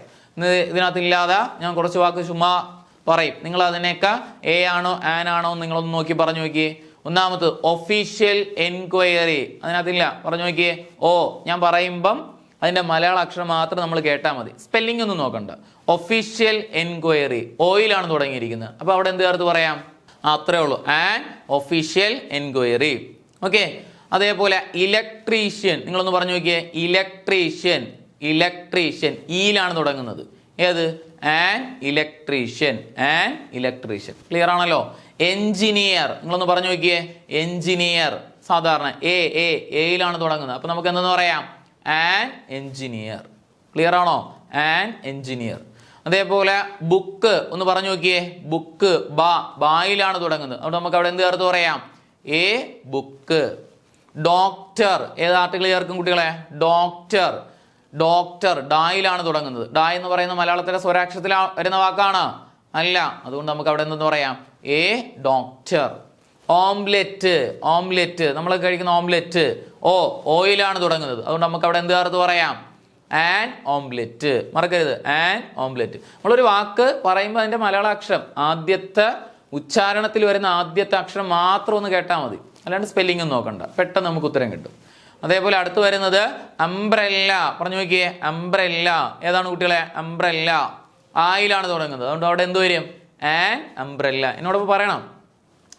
ഇതിനകത്ത് ഇല്ലാതെ ഞാൻ കുറച്ച് വാക്ക് ചുമ്മാ പറയും. നിങ്ങൾ അതിനേക്കാ എ ആണോ ആൻ ആണോ നിങ്ങളൊന്ന് നോക്കി പറഞ്ഞു നോക്കി ഒന്നാമത് ഒഫീഷ്യൽ എൻക്വയറി അതിനകത്തില്ല. പറഞ്ഞു നോക്കിയേ. ഓ ഞാൻ പറയുമ്പം അതിന്റെ മലയാള അക്ഷരം മാത്രം നമ്മൾ കേട്ടാൽ മതി. സ്പെല്ലിംഗ് ഒന്നും നോക്കണ്ട. ഒഫീഷ്യൽ എൻക്വയറി ഓയിലാണ് തുടങ്ങിയിരിക്കുന്നത്. അപ്പോൾ അവിടെ എന്ത് ചേർത്ത് പറയാം? അത്രേ ഉള്ളൂ. ആൻ ഒഫീഷ്യൽ എൻക്വയറി ഓക്കെ അതേപോലെ ഇലക്ട്രീഷ്യൻ നിങ്ങളൊന്ന് പറഞ്ഞു നോക്കിയേ. ഇലക്ട്രീഷ്യൻ ഇലക്ട്രീഷ്യൻ ഈലാണ് തുടങ്ങുന്നത്. ഏത്? An electrician an electrician clear ആണല്ലോ? എഞ്ചിനീയർ നിങ്ങളൊന്ന് പറഞ്ഞു നോക്കിയേ. എഞ്ചിനീയർ സാധാരണ. എ എയിലാണ് തുടങ്ങുന്നത്. അപ്പം നമുക്ക് എന്തെന്ന് പറയാം? ആൻ എഞ്ചിനീയർ ക്ലിയർ ആണോ? ആൻ എഞ്ചിനീയർ അതേപോലെ ബുക്ക് ഒന്ന് പറഞ്ഞു നോക്കിയേ. ബുക്ക് ബാ ബായിലാണ് തുടങ്ങുന്നത്. അതുകൊണ്ട് നമുക്ക് അവിടെ എന്ത് ചേർത്ത് പറയാം? എ ബുക്ക് ഡോക്ടർ ഏത് ആർട്ടിക്കിൾ ചേർക്കും കുട്ടികളെ? ഡോക്ടർ ഡോക്ടർ ഡായിലാണ് തുടങ്ങുന്നത്. ഡായ് എന്ന് പറയുന്ന മലയാളത്തിലെ സ്വരാക്ഷരത്തിൽ വരുന്ന വാക്കാണ്. അല്ല. അതുകൊണ്ട് നമുക്ക് അവിടെ എന്തെന്ന് പറയാം? എ ഡോക്ടർ ഓംലെറ്റ് ഓംലെറ്റ് നമ്മൾ കഴിക്കുന്ന ഓംലെറ്റ് ഓ ഓയിലാണ് തുടങ്ങുന്നത്. അതുകൊണ്ട് നമുക്ക് അവിടെ എന്ത് ചേർത്ത് പറയാം? ആൻ ഓംലെറ്റ് മറക്കരുത്. ആൻ ഓംലെറ്റ് നമ്മളൊരു വാക്ക് പറയുമ്പോൾ അതിന്റെ മലയാള അക്ഷരം ആദ്യത്തെ ഉച്ചാരണത്തിൽ വരുന്ന ആദ്യത്തെ അക്ഷരം മാത്രം ഒന്ന് കേട്ടാൽ മതി. അല്ലാണ്ട് സ്പെല്ലിംഗ് ഒന്നും നോക്കണ്ട. പെട്ടെന്ന് നമുക്ക് ഉത്തരം കിട്ടും. അതേപോലെ അടുത്ത് വരുന്നത് അംബ്രല്ല പറഞ്ഞു നോക്കിയേ അംബ്രല്ല ഏതാണ് കുട്ടികളെ? അംബ്രല്ല ആയിലാണ് തുടങ്ങുന്നത്. അതുകൊണ്ട് അവിടെ എന്ത് വരും? ആൻ അംബ്രല്ല എന്നോടൊപ്പം പറയണം.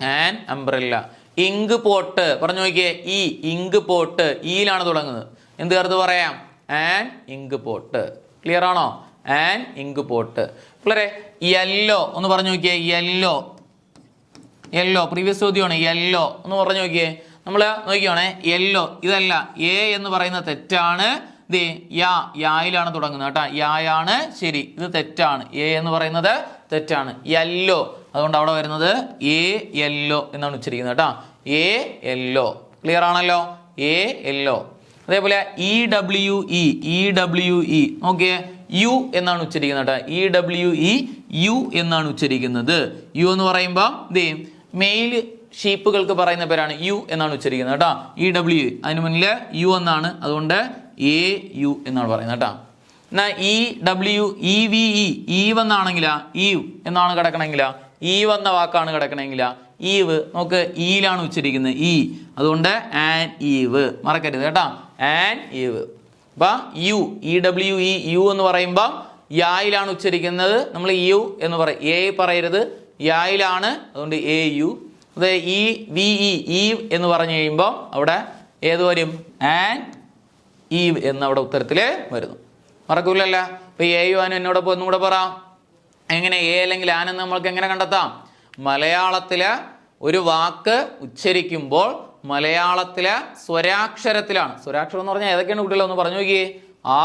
An umbrella ink pot. പറഞ്ഞു നോക്കിയേ. ഈ ഇങ്ക് പോട്ട്. ഈയിലാണ് തുടങ്ങുന്നത്. എന്ത് ചേർത്ത് പറയാം? An ink pot. ക്ലിയർ ആണോ? An ink pot. പിള്ളേരെ യെല്ലോ ഒന്ന് പറഞ്ഞു നോക്കിയേ. യെല്ലോ യെല്ലോ പ്രീവിയസ് ചോദ്യമാണ്. യെല്ലോ ഒന്ന് പറഞ്ഞു നോക്കിയേ. നമ്മൾ നോക്കിയാണേ യെല്ലോ ഇതല്ല. എ എന്ന് പറയുന്ന തെറ്റാണ്. ഇത് യാ യായിലാണ് തുടങ്ങുന്നത് കേട്ടോ. യായാണ് ശരി. ഇത് തെറ്റാണ്. എ എന്ന് പറയുന്നത് തെറ്റാണ്. യെല്ലോ അതുകൊണ്ട് അവിടെ വരുന്നത് എ യെല്ലോ എന്നാണ് ഉച്ചരിക്കുന്നത് കേട്ടോ. എ യെല്ലോ ക്ലിയർ ആണല്ലോ? എ യെല്ലോ അതേപോലെ E W E E W E നോക്കിയേ. യു എന്നാണ് ഉച്ചരിക്കുന്നത് കേട്ടോ. ഇ ഡബ്ല്യു ഇ യു എന്നാണ് ഉച്ചരിക്കുന്നത്. യു എന്ന് പറയുമ്പോൾ ദേ മെയിൽ ഷീപ്പുകൾക്ക് പറയുന്ന പേരാണ് യു എന്നാണ് ഉച്ചരിക്കുന്നത് കേട്ടോ. ഇ ഡബ്ല്യു അതിന് മുന്നിൽ യു എന്നാണ്. അതുകൊണ്ട് എ യു എന്നാണ് പറയുന്നത് കേട്ടോ. എന്നാ E W E V E eve വന്നാണെങ്കിലാ eve എന്നാണ് കിടക്കണമെങ്കിലാ ഈ വന്ന വാക്കാണ് കിടക്കണമെങ്കിൽ ഈവ് നമുക്ക് ഈയിലാണ് ഉച്ചരിക്കുന്നത്. ഈ. അതുകൊണ്ട് ആൻ ഈവ്. മറക്കരുത് കേട്ടോ. An eve. അപ്പൊ ewe E W E ewe എന്ന് പറയുമ്പോൾ യായിലാണ് ഉച്ചരിക്കുന്നത്. നമ്മൾ യു എന്ന് പറയും. എ പറയരുത്. യായിലാണ് അതുകൊണ്ട് എ യു. അത് ഇ വി ഇ ഈവ് എന്ന് പറഞ്ഞു കഴിയുമ്പോൾ അവിടെ ഏത് വരും? ആൻ ഈവ് എന്ന് അവിടെ ഉത്തരത്തിൽ വരുന്നു. മറക്കൂലല്ല. ഇപ്പൊ എ യു ആനും എന്നോടൊപ്പം ഒന്നും കൂടെ പറ. എങ്ങനെ എ അല്ലെങ്കിൽ ആൻ എന്ന് നമ്മൾക്ക് എങ്ങനെ കണ്ടെത്താം? മലയാളത്തിലെ ഒരു വാക്ക് ഉച്ചരിക്കുമ്പോൾ മലയാളത്തിലെ സ്വരാക്ഷരത്തിലാണ്. സ്വരാക്ഷരം എന്ന് പറഞ്ഞാൽ ഏതൊക്കെയാണ് കുട്ടികളെ ഒന്ന് പറഞ്ഞു നോക്കിയേ? ആ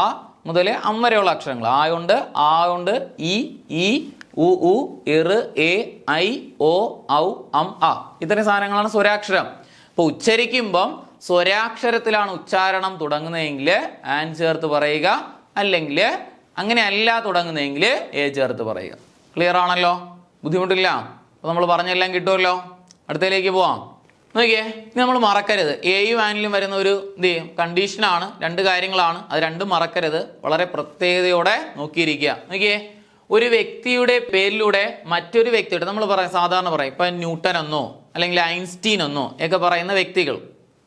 മുതൽ അമ്മരെയുള്ള അക്ഷരങ്ങൾ. ആയുണ്ട് ആ ഉണ്ട് ഇ ഇ ഉ ഉ ഇറ് എ ഐ ഒ ഔ അം അ. ഇത്തരം സാധനങ്ങളാണ് സ്വരാക്ഷരം. അപ്പോൾ ഉച്ചരിക്കുമ്പം സ്വരാക്ഷരത്തിലാണ് ഉച്ചാരണം തുടങ്ങുന്നതെങ്കിൽ ആൻ ചേർത്ത് പറയുക. അല്ലെങ്കിൽ അങ്ങനെ അല്ല തുടങ്ങുന്നതെങ്കിൽ എ ചേർത്ത് പറയുക. ക്ലിയർ ആണല്ലോ? ബുദ്ധിമുട്ടില്ല. അപ്പോൾ നമ്മൾ പറഞ്ഞെല്ലാം കിട്ടുമല്ലോ? അടുത്തതിലേക്ക് പോവാം. നോക്കിയേ ഇനി നമ്മൾ മറക്കരുത്. എയും ആനിലും വരുന്ന ഒരു ചെയ്യും കണ്ടീഷനാണ് രണ്ട് കാര്യങ്ങളാണ്. അത് രണ്ടും മറക്കരുത്. വളരെ പ്രത്യേകതയോടെ നോക്കിയിരിക്കുക. നോക്കിയേ ഒരു വ്യക്തിയുടെ പേരിലൂടെ മറ്റൊരു വ്യക്തിയുടെ നമ്മൾ പറയാം സാധാരണ പറയും ഇപ്പം ന്യൂട്ടൻ എന്നോ അല്ലെങ്കിൽ ഐൻസ്റ്റീൻ എന്നോ ഒക്കെ പറയുന്ന വ്യക്തികൾ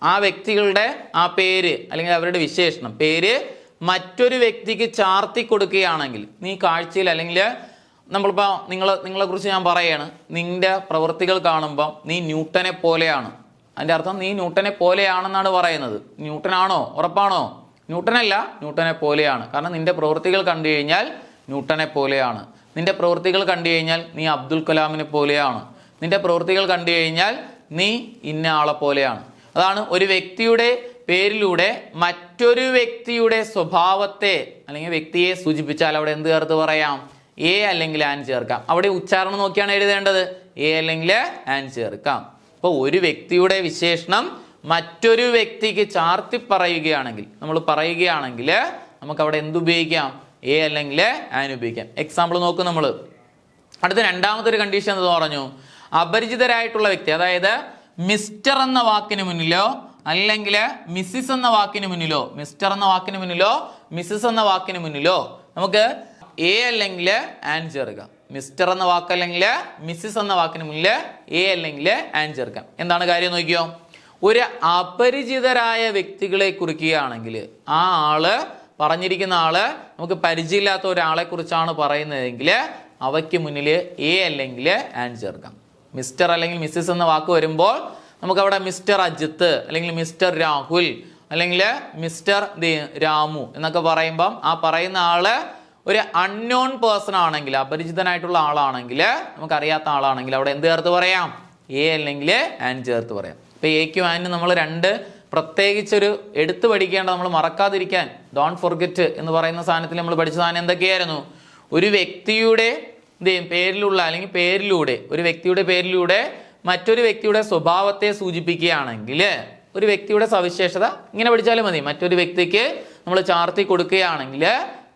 ആ വ്യക്തികളുടെ ആ പേര് അല്ലെങ്കിൽ അവരുടെ വിശേഷണം പേര് മറ്റൊരു വ്യക്തിക്ക് ചാർത്തി കൊടുക്കുകയാണെങ്കിൽ നീ കാഴ്ചയിൽ അല്ലെങ്കിൽ നമ്മളിപ്പോൾ നിങ്ങൾ നിങ്ങളെ കുറിച്ച് ഞാൻ പറയാണ് നിന്റെ പ്രവൃത്തികൾ കാണുമ്പോൾ നീ ന്യൂട്ടനെ പോലെയാണ്. അതിന്റെ അർത്ഥം നീ ന്യൂട്ടനെ പോലെയാണെന്നാണ് പറയുന്നത്. ന്യൂട്ടനാണോ? ഉറപ്പാണോ? ന്യൂട്ടനല്ല ന്യൂട്ടനെ പോലെയാണ്. കാരണം നിന്റെ പ്രവൃത്തികൾ കണ്ടു കഴിഞ്ഞാൽ ന്യൂട്ടനെ പോലെയാണ്. നിന്റെ പ്രവൃത്തികൾ കണ്ടു കഴിഞ്ഞാൽ നീ അബ്ദുൽ കലാമിനെ പോലെയാണ്. നിന്റെ പ്രവൃത്തികൾ കണ്ടു കഴിഞ്ഞാൽ നീ ഇന്ന ആളെ പോലെയാണ്. അതാണ് ഒരു വ്യക്തിയുടെ പേരിലൂടെ മറ്റൊരു വ്യക്തിയുടെ സ്വഭാവത്തെ അല്ലെങ്കിൽ വ്യക്തിയെ സൂചിപ്പിച്ചാൽ അവിടെ എന്ത് ചേർത്ത് പറയാം? എ അല്ലെങ്കിൽ ആൻ ചേർക്കാം. അവിടെ ഉച്ചാരണം നോക്കിയാണ് എഴുതേണ്ടത്. എ അല്ലെങ്കിൽ ആൻ ചേർക്കാം. അപ്പോൾ ഒരു വ്യക്തിയുടെ വിശേഷണം മറ്റൊരു വ്യക്തിക്ക് ചാർത്തി പറയുകയാണെങ്കിൽ നമ്മൾ പറയുകയാണെങ്കിൽ നമുക്ക് അവിടെ എന്ത് ഉപയോഗിക്കാം? എ അല്ലെങ്കിൽ ആൻ ഉപയോഗിക്കാം. എക്സാമ്പിൾ നോക്കും നമ്മൾ അടുത്ത രണ്ടാമത്തെ ഒരു കണ്ടീഷൻ എന്ന് പറഞ്ഞു? അപരിചിതരായിട്ടുള്ള വ്യക്തി അതായത് മിസ്റ്റർ എന്ന വാക്കിന് മുന്നിലോ അല്ലെങ്കിൽ മിസ്സിസ് എന്ന വാക്കിന് മുന്നിലോ മിസ്റ്റർ എന്ന വാക്കിന് മുന്നിലോ മിസ്സിസ് എന്ന വാക്കിന് മുന്നിലോ നമുക്ക് എ അല്ലെങ്കിൽ ആൻ ചേർക്കാം മിസ്റ്റർ എന്ന വാക്ക് അല്ലെങ്കിൽ മിസ്സിസ് എന്ന വാക്കിന് മുന്നിൽ എ അല്ലെങ്കിൽ ആൻ ചേർക്കാം എന്താണ് കാര്യം നോക്കിയോ? ഒരു അപരിചിതരായ വ്യക്തികളെ കുറിക്കുകയാണെങ്കിൽ ആ ആൾ പറഞ്ഞിരിക്കുന്ന ആൾ നമുക്ക് പരിചയമില്ലാത്ത ഒരാളെ കുറിച്ചാണ് പറയുന്നതെങ്കിൽ അവയ്ക്ക് മുന്നിൽ എ അല്ലെങ്കിൽ ആൻ ചേർക്കാം മിസ്റ്റർ അല്ലെങ്കിൽ മിസ്സിസ് എന്ന വാക്ക് വരുമ്പോൾ നമുക്ക് അവിടെ മിസ്റ്റർ അജിത്ത് അല്ലെങ്കിൽ മിസ്റ്റർ രാഹുൽ അല്ലെങ്കിൽ മിസ്റ്റർ ദി രാമു എന്നൊക്കെ പറയുമ്പം ആ പറയുന്ന ആൾ ഒരു അൺനോൺ പേഴ്സൺ ആണെങ്കിൽ അപരിചിതനായിട്ടുള്ള ആളാണെങ്കിൽ നമുക്കറിയാത്ത ആളാണെങ്കിൽ അവിടെ എന്ത് ചേർത്ത് പറയാം? എ അല്ലെങ്കിൽ ആൻ ചേർത്ത് പറയാം. ഇപ്പൊ എക്കും ആനും നമ്മൾ രണ്ട് പ്രത്യേകിച്ചൊരു എടുത്തു പഠിക്കേണ്ട നമ്മൾ മറക്കാതിരിക്കാൻ ഡോൺ ഫോർഗെറ്റ് എന്ന് പറയുന്ന സാധനത്തിൽ നമ്മൾ പഠിച്ച സാധനം എന്തൊക്കെയായിരുന്നു? ഒരു വ്യക്തിയുടെ പേരിലുള്ള അല്ലെങ്കിൽ പേരിലൂടെ ഒരു വ്യക്തിയുടെ പേരിലൂടെ മറ്റൊരു വ്യക്തിയുടെ സ്വഭാവത്തെ സൂചിപ്പിക്കുകയാണെങ്കിൽ ഒരു വ്യക്തിയുടെ സവിശേഷത ഇങ്ങനെ പഠിച്ചാലും മതി. മറ്റൊരു വ്യക്തിക്ക് നമ്മൾ ചാർത്തി കൊടുക്കുകയാണെങ്കിൽ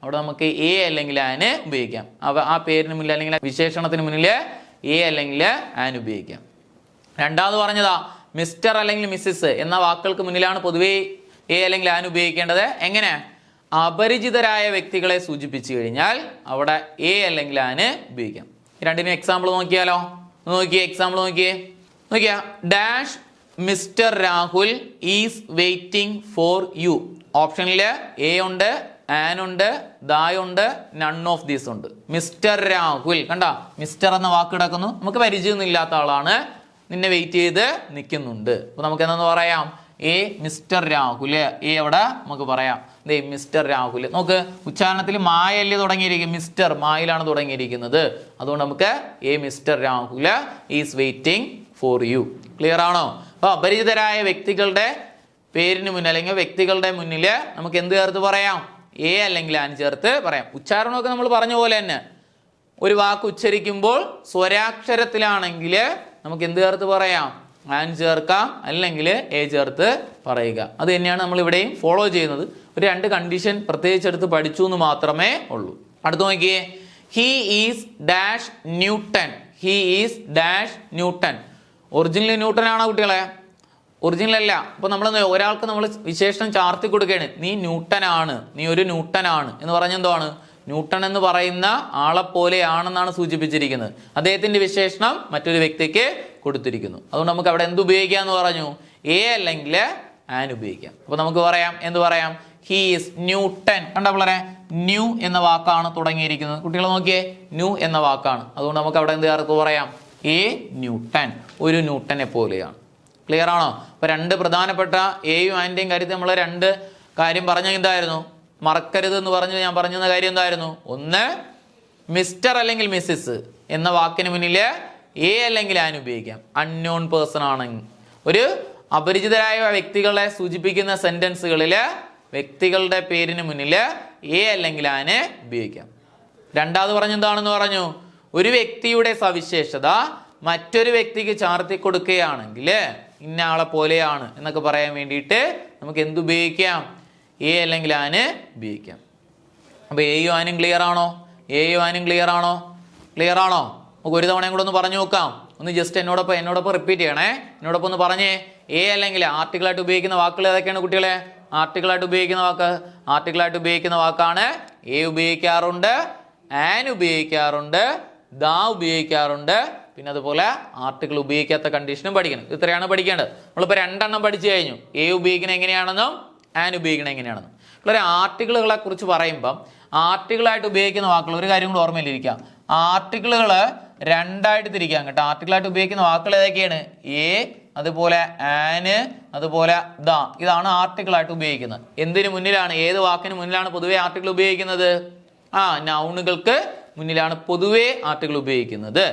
അവിടെ നമുക്ക് എ അല്ലെങ്കിൽ ആന് ഉപയോഗിക്കാം. അവ ആ പേരിന് മുന്നിൽ അല്ലെങ്കിൽ വിശേഷണത്തിന് മുന്നിൽ എ അല്ലെങ്കിൽ ആൻ ഉപയോഗിക്കാം. രണ്ടാമത് പറഞ്ഞതാ മിസ്റ്റർ അല്ലെങ്കിൽ മിസ്സിസ് എന്ന വാക്കുകൾക്ക് മുന്നിലാണ് പൊതുവേ എ അല്ലെങ്കിൽ ആൻ ഉപയോഗിക്കേണ്ടത്. എങ്ങനെ? അപരിചിതരായ വ്യക്തികളെ സൂചിപ്പിച്ചു കഴിഞ്ഞാൽ അവിടെ എ അല്ലെങ്കിൽ ആന് ഉപയോഗിക്കാം. രണ്ടിനും എക്സാമ്പിൾ നോക്കിയാലോ? നോക്കിയേ എക്സാമ്പിൾ നോക്കിയേ. നോക്കിയാ dash Mr Rahul is waiting for you ഓപ്ഷനിൽ എ ഉണ്ട് ആൻ ഉണ്ട് ദായുണ്ട് നൺ ഓഫ് ദീസ് ഉണ്ട്. മിസ്റ്റർ രാഹുൽ കണ്ട? മിസ്റ്റർ എന്ന വാക്ക് കിടക്കുന്നു. നമുക്ക് പരിചയമൊന്നും ഇല്ലാത്ത ആളാണ്. നിന്നെ വെയിറ്റ് ചെയ്ത് നിൽക്കുന്നുണ്ട്. അപ്പൊ നമുക്ക് എന്താന്ന് പറയാം? എ മിസ്റ്റർ രാഹുൽ എ അവിടെ നമുക്ക് പറയാം. ദേ മിസ്റ്റർ രാഹുൽ. നോക്ക് ഉച്ചാരണത്തിൽ മായല്ലേ തുടങ്ങിയിരിക്കും. മിസ്റ്റർ മായിലാണ് തുടങ്ങിയിരിക്കുന്നത്. അതുകൊണ്ട് നമുക്ക് a Mr Rahul is waiting for you. Clear ആണോ? അപ്പോൾ അപരിചിതരായ വ്യക്തികളുടെ പേരിന് മുന്നിൽ അല്ലെങ്കിൽ വ്യക്തികളുടെ മുന്നിൽ നമുക്ക് എന്ത് ചേർത്ത് പറയാം? എ അല്ലെങ്കിൽ ആൻ ചേർത്ത് പറയാം. ഉച്ചാരണമൊക്കെ നമ്മൾ പറഞ്ഞ പോലെ തന്നെ. ഒരു വാക്ക് ഉച്ചരിക്കുമ്പോൾ സ്വരാക്ഷരത്തിലാണെങ്കിൽ നമുക്ക് എന്ത് ചേർത്ത് പറയാം? ആൻ ചേർക്കാം അല്ലെങ്കിൽ എ ചേർത്ത് പറയുക. അത് തന്നെയാണ് നമ്മൾ ഇവിടെയും ഫോളോ ചെയ്യുന്നത്. ഒരു രണ്ട് കണ്ടീഷൻ പ്രത്യേകിച്ച് എടുത്ത് പഠിച്ചു എന്ന് മാത്രമേ ഉള്ളൂ. അടുത്ത് നോക്കിയേ. He is dash Newton he is dash Newton original Newton ആണോ കുട്ടികളെ? ഒറിജിനൽ അല്ല. അപ്പൊ നമ്മൾ ഒരാൾക്ക് നമ്മൾ വിശേഷണം ചാർത്തി കൊടുക്കുകയാണ്. നീ ന്യൂട്ടൻ ആണ്. നീ ഒരു ന്യൂട്ടൻ ആണ്. എന്ന് പറഞ്ഞ എന്താണ് ന്യൂട്ടൺ എന്ന് പറയുന്ന ആളെപ്പോലെയാണെന്നാണ് സൂചിപ്പിച്ചിരിക്കുന്നത്. അദ്ദേഹത്തിന്റെ വിശേഷണം മറ്റൊരു വ്യക്തിക്ക് കൊടുത്തിരിക്കുന്നു. അതുകൊണ്ട് നമുക്ക് അവിടെ എന്ത് ഉപയോഗിക്കാന്ന് പറഞ്ഞു? എ അല്ലെങ്കിൽ ആൻ ഉപയോഗിക്കാം. അപ്പൊ നമുക്ക് പറയാം എന്ത് പറയാം? ഹീസ് ന്യൂട്ടൻ കണ്ട പിള്ളേരെ? ന്യൂ എന്ന വാക്കാണ് തുടങ്ങിയിരിക്കുന്നത്. കുട്ടികൾ നോക്കിയേ ന്യൂ എന്ന വാക്കാണ്. അതുകൊണ്ട് നമുക്ക് അവിടെ എന്ത് ചേർത്ത് പറയാം? എ ന്യൂട്ടൻ ഒരു ന്യൂട്ടനെ പോലെയാണ്. ക്ലിയർ ആണോ? അപ്പൊ രണ്ട് പ്രധാനപ്പെട്ട എയും ആന്റെയും കാര്യത്തിൽ നമ്മൾ രണ്ട് കാര്യം പറഞ്ഞ എന്തായിരുന്നു? മറക്കരുത് എന്ന് പറഞ്ഞു ഞാൻ പറഞ്ഞ കാര്യം എന്തായിരുന്നു? ഒന്ന് മിസ്റ്റർ അല്ലെങ്കിൽ മിസ്സിസ് എന്ന വാക്കിന് മുന്നിൽ എ അല്ലെങ്കിൽ ആൻ ഉപയോഗിക്കാം. അൺനോൺ പേഴ്സൺ ആണെങ്കിൽ. ഒരു അപരിചിതരായ വ്യക്തികളെ സൂചിപ്പിക്കുന്ന സെന്റൻസുകളിൽ വ്യക്തികളുടെ പേരിന് മുന്നിൽ എ അല്ലെങ്കിൽ ആന് ഉപയോഗിക്കാം. രണ്ടാമത് പറഞ്ഞെന്താണെന്ന് പറഞ്ഞു? ഒരു വ്യക്തിയുടെ സവിശേഷത മറ്റൊരു വ്യക്തിക്ക് ചാർത്തി കൊടുക്കുകയാണെങ്കിൽ ഇന്ന ആളെ പോലെയാണ് എന്നൊക്കെ പറയാൻ വേണ്ടിയിട്ട് നമുക്ക് എന്ത് ഉപയോഗിക്കാം? എ അല്ലെങ്കിൽ ആന് ഉപയോഗിക്കാം. അപ്പോൾ എയും ആനും ക്ലിയർ ആണോ? എയും ആനും ക്ലിയർ ആണോ? ക്ലിയർ ആണോ? നമുക്ക് ഒരു തവണയും കൂടെ ഒന്ന് പറഞ്ഞു നോക്കാം. ഒന്ന് ജസ്റ്റ് എന്നോടൊപ്പം എന്നോടൊപ്പം റിപ്പീറ്റ് ചെയ്യണേ. എന്നോടൊപ്പം ഒന്ന് പറഞ്ഞേ എ അല്ലെങ്കിൽ ആർട്ടിക്കിളായിട്ട് ഉപയോഗിക്കുന്ന വാക്കുകൾ ഏതൊക്കെയാണ് കുട്ടികളെ? ആർട്ടിക്കിളായിട്ട് ഉപയോഗിക്കുന്ന വാക്ക് ആർട്ടിക്കിളായിട്ട് ഉപയോഗിക്കുന്ന വാക്കാണ് എ ഉപയോഗിക്കാറുണ്ട് ആൻ ഉപയോഗിക്കാറുണ്ട് ദാ ഉപയോഗിക്കാറുണ്ട്. പിന്നെ അതുപോലെ ആർട്ടിക്കിൾ ഉപയോഗിക്കാത്ത കണ്ടീഷനും പഠിക്കണം. ഇത് ഇത്രയാണ് പഠിക്കേണ്ടത്. നമ്മളിപ്പോൾ രണ്ടെണ്ണം പഠിച്ചു കഴിഞ്ഞു. എ ഉപയോഗിക്കുന്നത് എങ്ങനെയാണെന്നും ആൻ ഉപയോഗിക്കണം എങ്ങനെയാണെന്നും. വളരെ ആർട്ടിക്കിളുകളെ കുറിച്ച് പറയുമ്പം ആർട്ടിക്കിളായിട്ട് ഉപയോഗിക്കുന്ന വാക്കുകൾ ഒരു കാര്യം കൂടി ഓർമ്മയിലിരിക്കാം ആർട്ടിക്കിളുകൾ രണ്ടായിട്ട് തിരിക്കാം കേട്ടോ. ആർട്ടിക്കിളായിട്ട് ഉപയോഗിക്കുന്ന വാക്കുകൾ ഏതൊക്കെയാണ്? എ അതുപോലെ ആന് അതുപോലെ ദ ഇതാണ് ആർട്ടിക്കിളായിട്ട് ഉപയോഗിക്കുന്നത്. എന്തിനു മുന്നിലാണ്? ഏത് വാക്കിന് മുന്നിലാണ് പൊതുവേ ആർട്ടിക്കിൾ ഉപയോഗിക്കുന്നത്? ആ നൗണുകൾക്ക് മുന്നിലാണ് പൊതുവേ ആർട്ടിക്കിൾ ഉപയോഗിക്കുന്നത്.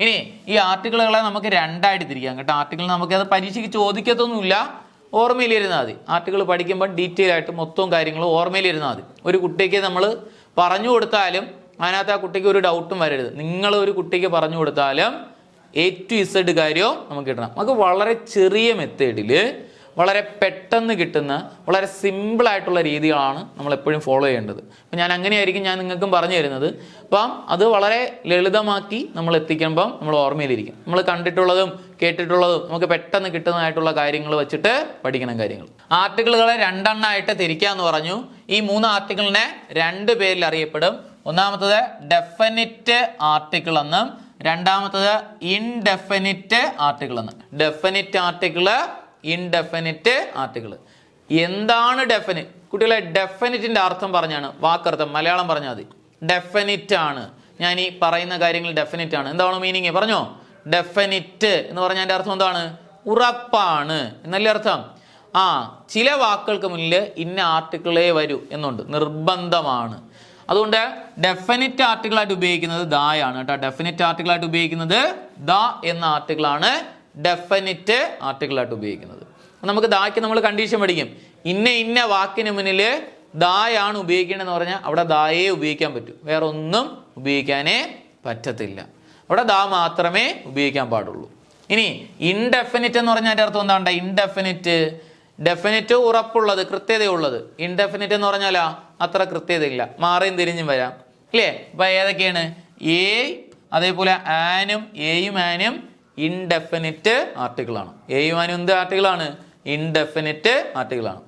ഇനി ഈ ആർട്ടിക്കിളുകളെ നമുക്ക് രണ്ടായിട്ട് തിരിക്കാം കേട്ടോ. ആർട്ടിക്കിൾ നമുക്ക് അത് പരീക്ഷയ്ക്ക് ചോദിക്കത്തൊന്നുമില്ല. ഓർമ്മയിലിരുന്നാൽ മതി. ആർട്ടിക്കിൾ പഠിക്കുമ്പോൾ ഡീറ്റെയിൽ ആയിട്ട് മൊത്തവും കാര്യങ്ങളും ഓർമ്മയിൽ ഇരുന്നാൽ മതി. ഒരു കുട്ടിക്ക് നമ്മൾ പറഞ്ഞു കൊടുത്താലും അതിനകത്ത് ആ കുട്ടിക്ക് ഒരു ഡൗട്ടും വരരുത്. നിങ്ങൾ ഒരു കുട്ടിക്ക് പറഞ്ഞു കൊടുത്താലും എ ടു ഇസഡ് കാര്യവും നമുക്ക് കിട്ടണം. നമുക്ക് വളരെ ചെറിയ മെത്തേഡിൽ വളരെ പെട്ടെന്ന് കിട്ടുന്ന വളരെ സിമ്പിളായിട്ടുള്ള രീതികളാണ് നമ്മൾ എപ്പോഴും ഫോളോ ചെയ്യേണ്ടത്. അപ്പം ഞാൻ അങ്ങനെയായിരിക്കും ഞാൻ നിങ്ങൾക്കും പറഞ്ഞു തരുന്നത്. അപ്പം അത് വളരെ ലളിതമാക്കി നമ്മൾ എത്തിക്കുമ്പം നമ്മൾ ഓർമ്മയിലിരിക്കും. നമ്മൾ കണ്ടിട്ടുള്ളതും കേട്ടിട്ടുള്ളതും നമുക്ക് പെട്ടെന്ന് കിട്ടുന്നതായിട്ടുള്ള കാര്യങ്ങൾ വെച്ചിട്ട് പഠിക്കണം കാര്യങ്ങൾ. ആർട്ടിക്കിളുകളെ രണ്ടെണ്ണമായിട്ട് തിരിക്കാന്ന് പറഞ്ഞു. ഈ മൂന്ന് ആർട്ടിക്കിളിനെ രണ്ട് പേരിൽ അറിയപ്പെടും. ഒന്നാമത്തത് ഡെഫനിറ്റ് ആർട്ടിക്കിൾ എന്നും രണ്ടാമത്തത് ഇൻഡെഫിനിറ്റ് ആർട്ടിക്കിൾ എന്ന്. ഡെഫിനിറ്റ് ആർട്ടിക്കിൾ ഇൻഡെഫിനിറ്റ് ആർട്ടിക്കിൾ എന്താണ് ഡെഫിനി കുട്ടികളെ ഡെഫിനിറ്റിന്റെ അർത്ഥം പറഞ്ഞാണ് വാക്കർത്ഥം മലയാളം പറഞ്ഞാൽ മതി. ഡെഫിനിറ്റ് ആണ്. ഞാൻ ഈ പറയുന്ന കാര്യങ്ങൾ ഡെഫിനിറ്റ് ആണ്. എന്താണ് മീനിങ് പറഞ്ഞോ? ഡെഫിനിറ്റ് എന്ന് പറഞ്ഞാൽ അതിന്റെ അർത്ഥം എന്താണ്? ഉറപ്പാണ്. എന്നല്ലേ അർത്ഥം? ആ ചില വാക്കുകൾക്ക് മുന്നിൽ ഇന്ന ആർട്ടിക്കിളേ വരൂ എന്നുണ്ട്. നിർബന്ധമാണ്. അതുകൊണ്ട് ഡെഫിനിറ്റ് ആർട്ടിക്കിളായിട്ട് ഉപയോഗിക്കുന്നത് ദായാണ് കേട്ടോ. ഡെഫിനിറ്റ് ആർട്ടിക്കിളായിട്ട് ഉപയോഗിക്കുന്നത് ദ എന്ന ആർട്ടിക്കിളാണ് ഡെഫിനിറ്റ് ആർട്ടിക്കിളായിട്ട് ഉപയോഗിക്കുന്നത്. നമുക്ക് ദാക്ക് നമ്മൾ കണ്ടീഷൻ പഠിക്കും. ഇന്ന ഇന്ന വാക്കിന് മുന്നിൽ ദായാണ് ഉപയോഗിക്കേണ്ടതെന്ന് പറഞ്ഞാൽ അവിടെ ദായേ ഉപയോഗിക്കാൻ പറ്റൂ. വേറെ ഒന്നും ഉപയോഗിക്കാനേ പറ്റത്തില്ല. അവിടെ ദാ മാത്രമേ ഉപയോഗിക്കാൻ പാടുള്ളൂ. ഇനി ഇൻഡെഫിനിറ്റ് എന്ന് പറഞ്ഞാൽ അതിന്റെ അർത്ഥം എന്താണ്? ഇൻഡെഫിനിറ്റ് ഡെഫിനിറ്റ് ഉറപ്പുള്ളത് കൃത്യതയുള്ളത്. ഇൻഡെഫിനിറ്റ് എന്ന് പറഞ്ഞാലോ അത്ര കൃത്യതയില്ല. മാറിയും തിരിഞ്ഞും വരാം. അല്ലേ അപ്പൊ ഏതൊക്കെയാണ്? എ അതേപോലെ ആനും എയും ആനും ഇൻഡെഫിനിറ്റ് ആർട്ടിക്കിളാണ് എയും ആനും എന്ത് ആർട്ടിക്കിളാണ് ഇൻഡെഫിനിറ്റ് ആർട്ടിക്കിളാണ്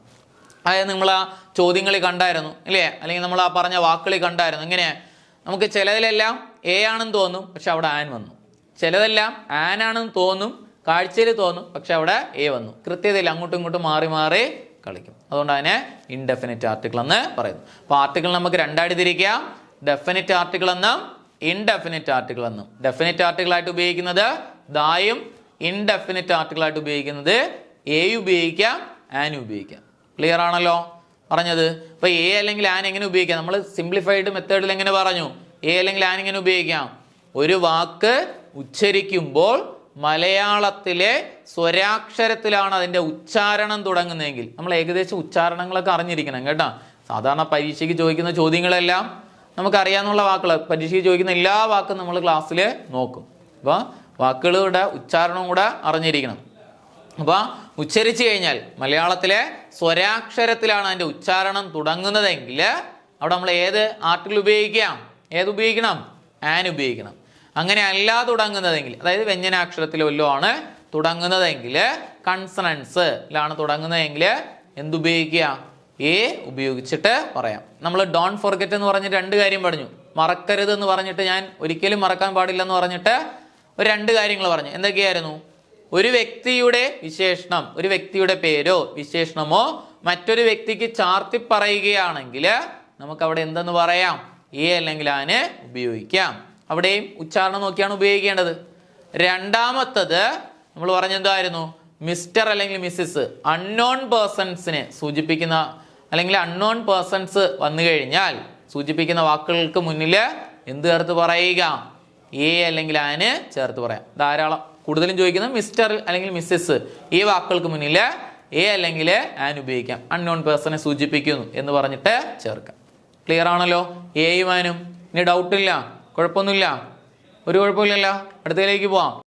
അതായത് നമ്മൾ ആ ചോദ്യങ്ങളിൽ കണ്ടായിരുന്നു. ഇല്ലേ? അല്ലെങ്കിൽ നമ്മൾ ആ പറഞ്ഞ വാക്കുകളിൽ കണ്ടായിരുന്നു. ഇങ്ങനെ നമുക്ക് ചിലതിലെല്ലാം എ ആണെന്ന് തോന്നും പക്ഷെ അവിടെ ആൻ വന്നു. ചിലതെല്ലാം ആൻ ആണെന്ന് തോന്നും കാഴ്ചയിൽ തോന്നും പക്ഷെ അവിടെ എ വന്നു. കൃത്യതയിൽ അങ്ങോട്ടും ഇങ്ങോട്ടും മാറി മാറി കളിക്കും. അതുകൊണ്ട് അതിനെ ഇൻഡെഫിനിറ്റ് ആർട്ടിക്കിൾ എന്ന് പറയുന്നു. അപ്പോൾ ആർട്ടിക്കിൾ നമുക്ക് രണ്ടായിട്ട് തിരിക്കാം. ഡെഫിനിറ്റ് ആർട്ടിക്കിൾ എന്നും ഇൻഡെഫിനിറ്റ് ആർട്ടിക്കിൾ എന്നും. ഡെഫിനിറ്റ് ആർട്ടിക്കിൾ ആയിട്ട് ഉപയോഗിക്കുന്നത് ദായും ഇൻഡെഫിനിറ്റ് ആർട്ടിക്കിൾ ആയിട്ട് ഉപയോഗിക്കുന്നത് എ ഉപയോഗിക്കാം ആൻ ഉപയോഗിക്കാം. ക്ലിയർ ആണല്ലോ? പറഞ്ഞത്. അപ്പൊ എ അല്ലെങ്കിൽ ആൻ എങ്ങനെ ഉപയോഗിക്കാം? നമ്മൾ സിംപ്ലിഫൈഡ് മെത്തേഡിൽ എങ്ങനെ പറഞ്ഞു? എ അല്ലെങ്കിൽ ആൻ എങ്ങനെ ഉപയോഗിക്കാം? ഒരു വാക്ക് ഉച്ചരിക്കുമ്പോൾ മലയാളത്തിലെ സ്വരാക്ഷരത്തിലാണ് അതിന്റെ ഉച്ചാരണം തുടങ്ങുന്നതെങ്കിൽ. നമ്മൾ ഏകദേശം ഉച്ചാരണങ്ങളൊക്കെ അറിഞ്ഞിരിക്കണം കേട്ടോ. സാധാരണ പരീക്ഷയ്ക്ക് ചോദിക്കുന്ന ചോദ്യങ്ങളെല്ലാം നമുക്കറിയാവുന്ന വാക്കുകൾ പരീക്ഷയ്ക്ക് ചോദിക്കുന്ന എല്ലാ വാക്കും നമ്മൾ ക്ലാസ്സിൽ നോക്കും. അപ്പോൾ വാക്കുകളുടെ ഉച്ചാരണം കൂടെ അറിഞ്ഞിരിക്കണം. അപ്പോൾ ഉച്ചരിച്ചു കഴിഞ്ഞാൽ മലയാളത്തിലെ സ്വരാക്ഷരത്തിലാണ് അതിന്റെ ഉച്ചാരണം തുടങ്ങുന്നതെങ്കിൽ അവിടെ നമ്മൾ ഏത് ആർട്ടിക്കിൾ ഉപയോഗിക്കാം? ഏത് ഉപയോഗിക്കണം? ആൻ ഉപയോഗിക്കണം. അങ്ങനെ അല്ല തുടങ്ങുന്നതെങ്കിൽ അതായത് വ്യഞ്ജനാക്ഷരത്തിൽ വല്ലതും ആണ് തുടങ്ങുന്നതെങ്കിൽ കൺസണൻസിലാണ് തുടങ്ങുന്നതെങ്കിൽ എന്തുപയോഗിക്കുക? എ ഉപയോഗിച്ചിട്ട് പറയാം. നമ്മൾ ഡോൺ ഫോർഗെറ്റ് എന്ന് പറഞ്ഞ് രണ്ട് കാര്യം പറഞ്ഞു. മറക്കരുത് എന്ന് പറഞ്ഞിട്ട് ഞാൻ ഒരിക്കലും മറക്കാൻ പാടില്ല എന്ന് പറഞ്ഞിട്ട് ഒരു രണ്ട് കാര്യങ്ങൾ പറഞ്ഞു. എന്തൊക്കെയായിരുന്നു? ഒരു വ്യക്തിയുടെ വിശേഷണം ഒരു വ്യക്തിയുടെ പേരോ വിശേഷണമോ മറ്റൊരു വ്യക്തിക്ക് ചാർത്തി പറയുകയാണെങ്കിൽ നമുക്ക് അവിടെ എന്തെന്ന് പറയാം? എ അല്ലെങ്കിൽ ആന് ഉപയോഗിക്കാം. അവിടെയും ഉച്ചാരണം നോക്കിയാണ് ഉപയോഗിക്കേണ്ടത്. രണ്ടാമത്തത് നമ്മൾ പറഞ്ഞെന്തായിരുന്നു? മിസ്റ്റർ അല്ലെങ്കിൽ മിസ്സിസ് അൺനോൺ പേഴ്സൺസിനെ സൂചിപ്പിക്കുന്ന അല്ലെങ്കിൽ അൺനോൺ പേഴ്സൺസ് വന്നു കഴിഞ്ഞാൽ സൂചിപ്പിക്കുന്ന വാക്കുകൾക്ക് മുന്നിൽ എന്ത് ചേർത്ത് പറയുക? എ അല്ലെങ്കിൽ ആന് ചേർത്ത് പറയാം. ധാരാളം. കൂടുതലും ചോദിക്കുന്നത് മിസ്റ്റർ അല്ലെങ്കിൽ മിസ്സിസ് ഈ വാക്കുകൾക്ക് മുന്നിൽ എ അല്ലെങ്കിൽ ആൻ ഉപയോഗിക്കാം. അൺനോൺ പേഴ്സണെ സൂചിപ്പിക്കുന്നു എന്ന് പറഞ്ഞിട്ട് ചേർക്കാം. ക്ലിയർ ആണല്ലോ? എയും ആനും ഇനി ഡൗട്ടില്ല കുഴപ്പമൊന്നുമില്ല. ഒരു കുഴപ്പമില്ലല്ലോ. അടുത്തതിലേക്ക് പോവാം.